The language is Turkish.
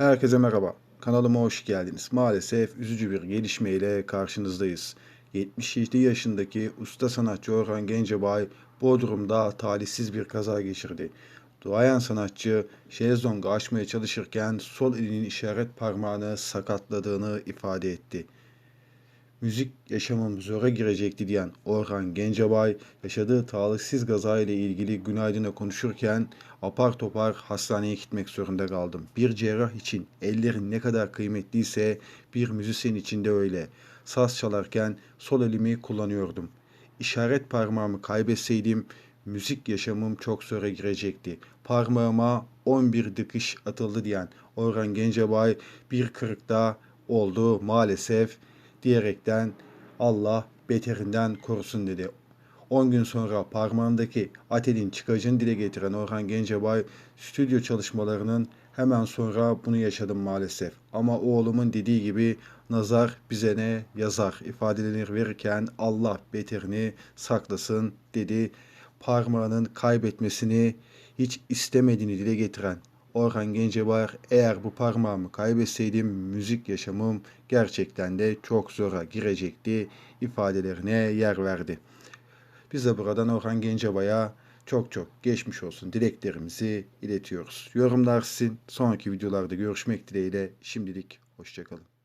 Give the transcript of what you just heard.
Herkese merhaba. Kanalıma hoş geldiniz. Maalesef üzücü bir gelişmeyle karşınızdayız. 77 yaşındaki usta sanatçı Orhan Gencebay Bodrum'da talihsiz bir kaza geçirdi. Duayen sanatçı şezlongu açmaya çalışırken sol elinin işaret parmağını sakatladığını ifade etti. Müzik yaşamım zora girecekti diyen Orhan Gencebay yaşadığı talihsiz gaza ile ilgili Günaydın'a konuşurken apar topar hastaneye gitmek zorunda kaldım. Bir cerrah için ellerin ne kadar kıymetliyse bir müzisyen için de öyle. Saz çalarken sol elimi kullanıyordum. İşaret parmağımı kaybetseydim müzik yaşamım çok zora girecekti. Parmağıma 11 dikiş atıldı diyen Orhan Gencebay bir kırık daha oldu maalesef diyerekten Allah beterinden korusun dedi. 10 gün sonra parmağındaki atelin çıkacını dile getiren Orhan Gencebay stüdyo çalışmalarının hemen sonra bunu yaşadım maalesef. Ama oğlumun dediği gibi nazar bize ne yazar ifadelerini verirken Allah beterini saklasın dedi. Parmağının kaybetmesini hiç istemediğini dile getiren Orhan Gencebay eğer bu parmağımı kaybetseydim müzik yaşamım gerçekten de çok zora girecekti ifadelerine yer verdi. Biz de buradan Orhan Gencebay'a çok çok geçmiş olsun dileklerimizi iletiyoruz. Yorumlar sizin. Sonraki videolarda görüşmek dileğiyle. Şimdilik hoşçakalın.